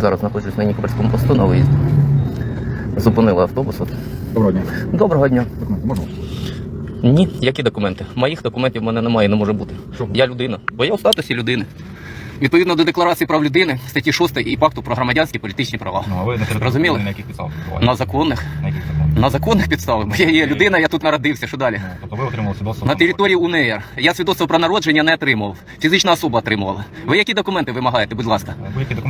Зараз знаходжусь на Нікопольському посту на виїзді. Зупинили автобус. От. Доброго дня. Доброго дня. Документи можна? Ні, які документи? Моїх документів в мене немає, не може бути. Чому? Я людина, бо я у статусі людини. Відповідно до декларації прав людини, статті 6 і пакту про громадянські політичні права. Ну, а ви на Розуміли? На яких підставах? На законних, На яких на законних підставах, бо я є людина, я тут народився. Що далі? Ну, тобто ви отримали свідоцтво? На території УНР. Я свідоцтво про народження не отримав. Фізична особа отримувала. Ви які документи вимагаєте, будь ласка?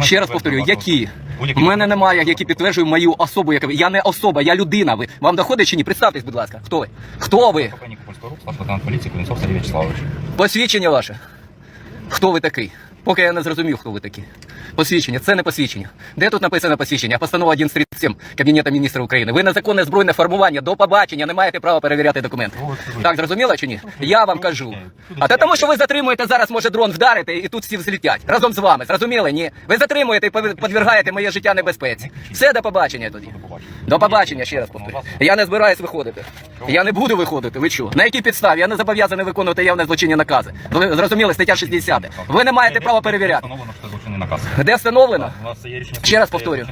Ще раз повторюю, які? У мене немає, які підтверджують мою особу. Яка я не особа, я людина. Ви вам доходить чи ні? Представтесь, будь ласка. Хто ви? Хто ви? Вячеславович. Посвідчення ваше. Хто ви такий? Поки я не зрозумів, хто ви такі. Посвідчення, це не посвідчення. Де тут написано посвідчення? Постанова 137 Кабінету міністрів України. Ви незаконне збройне формування до побачення, не маєте права перевіряти документи. Ну, Так, зрозуміло чи ні? Я вам кажу. А те тому, що ви затримуєте зараз, може дрон вдарити, і тут всі взлетять. Разом з вами. Зрозуміли? Ні. Ви затримуєте і підвергаєте моє життя небезпеці. Все до побачення тоді. До побачення. Ще раз повторюю. Я не збираюсь виходити. Я не буду виходити. Ви що? На якій підставі? Я не зобов'язаний виконувати явне злочинні накази. Ви зрозуміли, стаття 60. Ви не маєте права перевіряти. Де встановлено? У вас є рішення Ще раз повторю.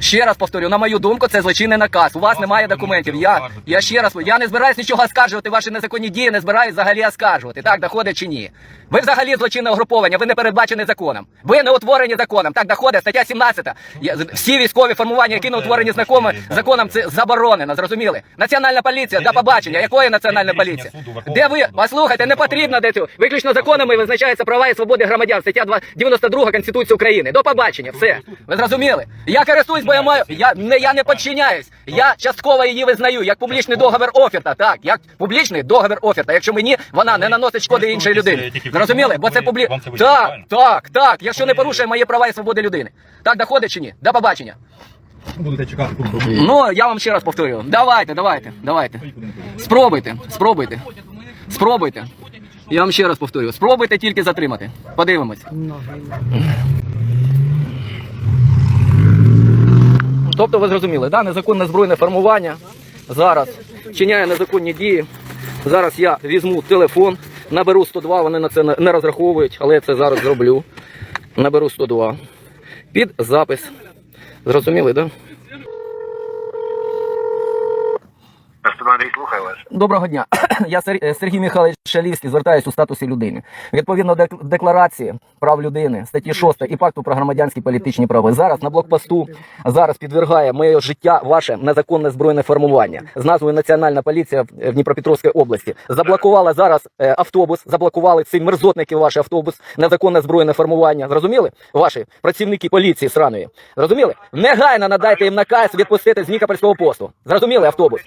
Ще раз повторю, на мою думку, це злочинний наказ. У вас немає документів. Я, я ще раз я не збираюсь нічого оскаржувати. Ваші незаконні дії не збираюсь взагалі оскаржувати. Так, доходить чи ні? Ви взагалі злочинне угруповання, ви не передбачені законом. Ви не утворені законом. Так, доходить стаття 17. Я- Всі військові формування, які не утворені знакоми, законом, це заборонено. Зрозуміли? Національна поліція, до побачення. Якої національна поліція? Де ви? Послухайте, не потрібно де цього. Виключно законами визначаються права і свободи громадян. Стаття 92 Конституції України. До побачення. Все. Ви зрозуміли? Я користуюсь, бо я маю. Я не я не підчиняюсь. Я частково її визнаю як публічний договір оферта. Так, як публічний договір оферта. Якщо мені вона не наносить шкоди іншій людині. Зрозуміли? Бо це публі... Так, так, так. Якщо не порушує мої права і свободи людини. Так доходить чи ні? До побачення. Будете чекати тут. Ну, я вам ще раз повторюю. Давайте, давайте, давайте. Спробуйте, спробуйте. Спробуйте. Я вам ще раз повторюю. Спробуйте тільки затримати. Подивимось. Тобто ви зрозуміли, да? незаконне збройне формування зараз вчиняє незаконні дії. Зараз я візьму телефон, наберу 102, вони на це не розраховують, але я це зараз зроблю. Наберу 102. Під запис. Зрозуміли, так? Да? Андрій, слухаю вас. Доброго дня. Я е, Сергій Михайлович Шалівський звертаюся у статусі людини. Відповідно до декларації прав людини, статті 6 і пакту про громадянські політичні права. Зараз на блокпосту зараз підвергає моє життя ваше незаконне збройне формування з назвою Національна поліція в в Дніпропетровській області. Заблокувала зараз е, автобус, заблокували ці мерзотники ваш автобус, незаконне збройне формування. Зрозуміли? Ваші працівники поліції сраної. Зрозуміли? Негайно надайте їм наказ відпустити з Нікопольського посту. Зрозуміли автобус?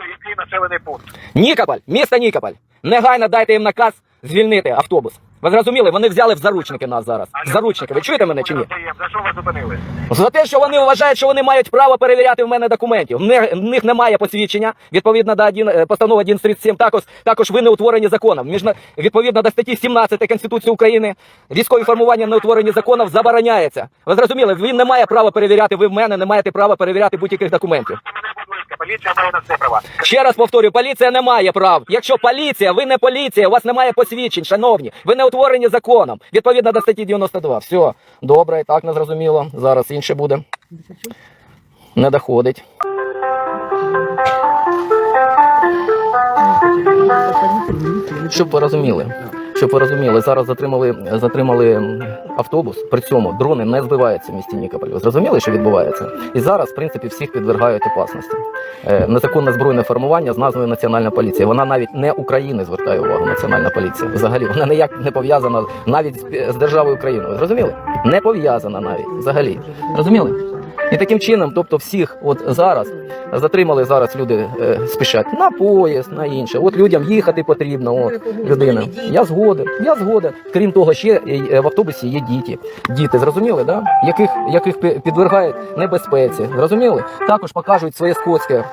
Почули, який населений пункт? Нікополь, місто Нікополь. Негайно дайте їм наказ звільнити автобус. Ви зрозуміли, вони взяли в заручники нас зараз. В заручники. Ви чуєте мене чи ні? За що вас зупинили? За те, що вони вважають, що вони мають право перевіряти в мене документів. В них, немає посвідчення. Відповідно до один, е, постанови 137 також, також ви не утворені законом. Міжна, відповідно до статті 17 Конституції України, військові формування не утворені законом забороняється. Ви зрозуміли, він не має права перевіряти. Ви в мене не маєте права перевіряти будь-яких документів. Поліція має на все права. Ще раз повторюю, поліція не має прав. Якщо поліція, ви не поліція, у вас немає посвідчень, шановні, ви не утворені законом. Відповідно до статті 92. Все, добре, і так не зрозуміло. Зараз інше буде. Не доходить. Щоб ви розуміли. Щоб ви розуміли, зараз затримали, затримали автобус. При цьому дрони не збиваються в місті Нікополь. Ви зрозуміли, що відбувається? І зараз, в принципі, всіх підвергають опасності. Е, незаконне збройне формування з назвою Національна поліція. Вона навіть не України звертає увагу. Національна поліція. Взагалі вона ніяк не пов'язана навіть з, державою Україною. Зрозуміли? Не пов'язана навіть взагалі. Розуміли? І таким чином, тобто, всіх, от зараз затримали зараз люди е, спішать на поїзд, на інше. От людям їхати потрібно. От людина. Я згоден, я згоден. Крім того, ще е, в автобусі є діти. Діти, зрозуміли, да? яких, яких пі- підвергають небезпеці. Зрозуміли? Також покажуть своє скотське.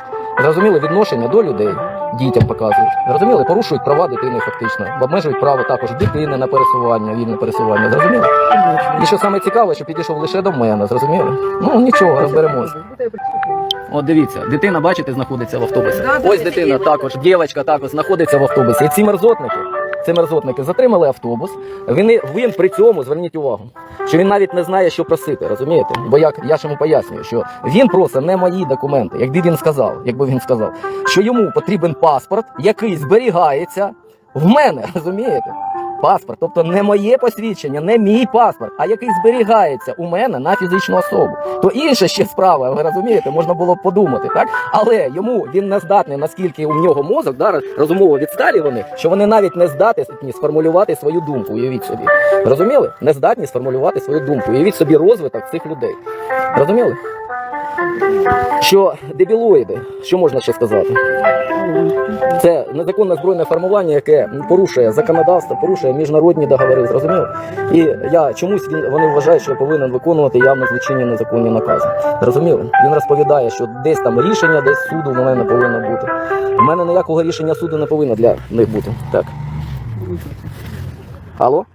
Зрозуміли відношення до людей, дітям показують. Зрозуміли, порушують права дитини фактично, обмежують право також дитини на пересування, вільне пересування. Зрозуміли? І що саме цікаве, що підійшов лише до мене, зрозуміли? Ну нічого, розберемось. От дивіться, дитина, бачите, знаходиться в автобусі. Ось дитина також, дівчинка також знаходиться в автобусі. І ці мерзотники, Це мерзотники затримали автобус. Він, він при цьому зверніть увагу, що він навіть не знає, що просити. Розумієте? Бо як я ж йому пояснюю, що він просить не мої документи, якби він сказав, якби він сказав, що йому потрібен паспорт, який зберігається в мене. Розумієте? Паспорт, тобто не моє посвідчення, не мій паспорт, а який зберігається у мене на фізичну особу. То інша ще справа, ви розумієте, можна було б подумати, так? Але йому він не здатний, наскільки у нього мозок, да, розумово відсталі вони, що вони навіть не здатні сформулювати свою думку. Уявіть собі. Розуміли? Не здатні сформулювати свою думку. Уявіть собі розвиток цих людей. Розуміли? Що дебілоїди, що можна ще сказати? Це незаконне збройне формування, яке порушує законодавство, порушує міжнародні договори. Зрозуміло? І я чомусь він вони вважають, що я повинен виконувати явно злочинні незаконні накази. Зрозуміли? Він розповідає, що десь там рішення, десь суду в мене не повинно бути. У мене ніякого рішення суду не повинно для них бути. Так. Алло?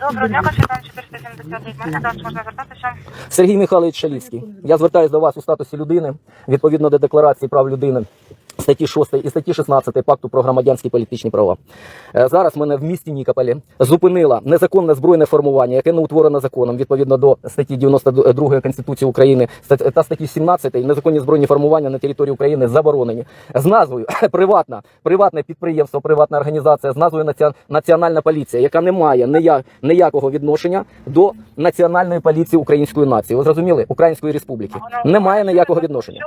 Доброго дня, капітан 470 Мене зараз можна звертатися. Сергій Михайлович Шалівський. Я звертаюся до вас у статусі людини відповідно до декларації прав людини. Статті 6 і статті 16 пакту про громадянські політичні права. Е, Зараз мене в місті Нікополі зупинила незаконне збройне формування, яке не утворено законом відповідно до статті 92 Конституції України та статті 17 незаконні збройні формування на території України заборонені з назвою приватна, приватне підприємство, приватна організація з назвою Національна поліція, яка не має ніяк, ніякого відношення до національної поліції української нації. Ви зрозуміли? Української республіки немає ніякого відношення.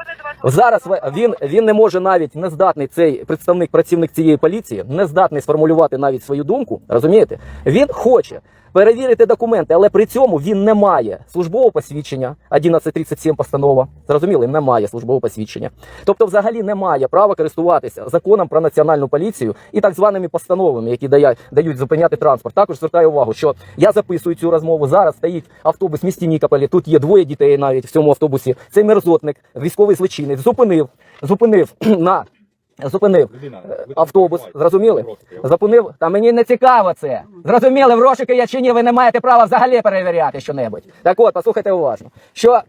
Зараз він, він не може навіть не здатний цей представник, працівник цієї поліції, не здатний сформулювати навіть свою думку. Розумієте? Він хоче перевірити документи, але при цьому він не має службового посвідчення. 1137 постанова. Зрозуміли, немає службового посвідчення. Тобто, взагалі немає права користуватися законом про національну поліцію і так званими постановами, які дають, зупиняти транспорт. Також звертаю увагу, що я записую цю розмову. Зараз стоїть автобус в місті Нікополі. Тут є двоє дітей навіть в цьому автобусі. Цей мерзотник, військовий злочинець, зупинив, зупинив на. Зупинив е, автобус, зрозуміли? Зупинив. Та мені не цікаво це. Зрозуміли, в розшуки я чи ні, ви не маєте права взагалі перевіряти що небудь. Так от, послухайте уважно. Що,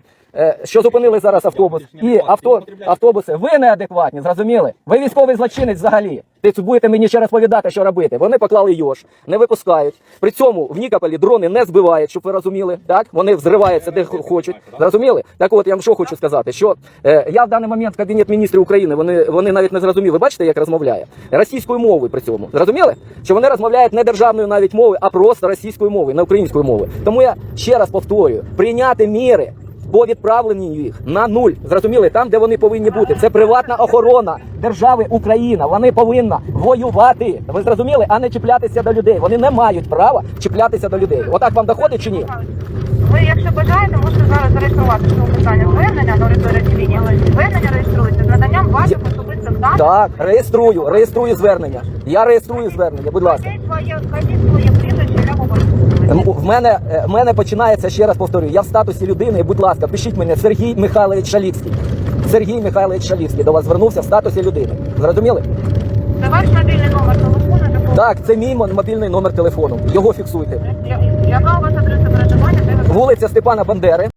що зупинили зараз автобус і авто, автобуси, ви неадекватні, зрозуміли? Ви військовий злочинець взагалі. Ти будете мені ще розповідати, що робити. Вони поклали йош, не випускають. При цьому в Нікополі дрони не збивають, щоб ви розуміли. Так вони взриваються де хочуть. Зрозуміли? Так от я вам що хочу сказати, що е, я в даний момент кабінет міністрів України. Вони вони навіть не зрозуміли. Бачите, як розмовляє російською мовою. При цьому зрозуміли, що вони розмовляють не державною навіть мовою, а просто російською мовою, не українською мовою. Тому я ще раз повторюю: прийняти міри. По відправленню їх на нуль. Зрозуміли, там, де вони повинні бути. Це приватна охорона держави Україна. Вони повинна воювати. Ви зрозуміли, а не чіплятися до людей. Вони не мають права чіплятися до людей. Отак вам доходить чи ні? Ви, якщо бажаєте, можете зараз зареєструвати цього питання звернення до реєстраційні. Звернення реєструється з наданням ваших особистих даних. Так, реєструю, реєструю звернення. Я реєструю звернення. Будь ласка. В мене, е, в мене починається ще раз повторюю. Я в статусі людини. Будь ласка, пишіть мене Сергій Михайлович Шалівський. Сергій Михайлович Шалівський до вас звернувся в статусі людини. Зрозуміли? Це ваш мобільний номер телефону. Так, це мій мобільний номер телефону. Його фіксуйте. Я- Яка у вас адреса проживання? Вулиця Степана Бандери.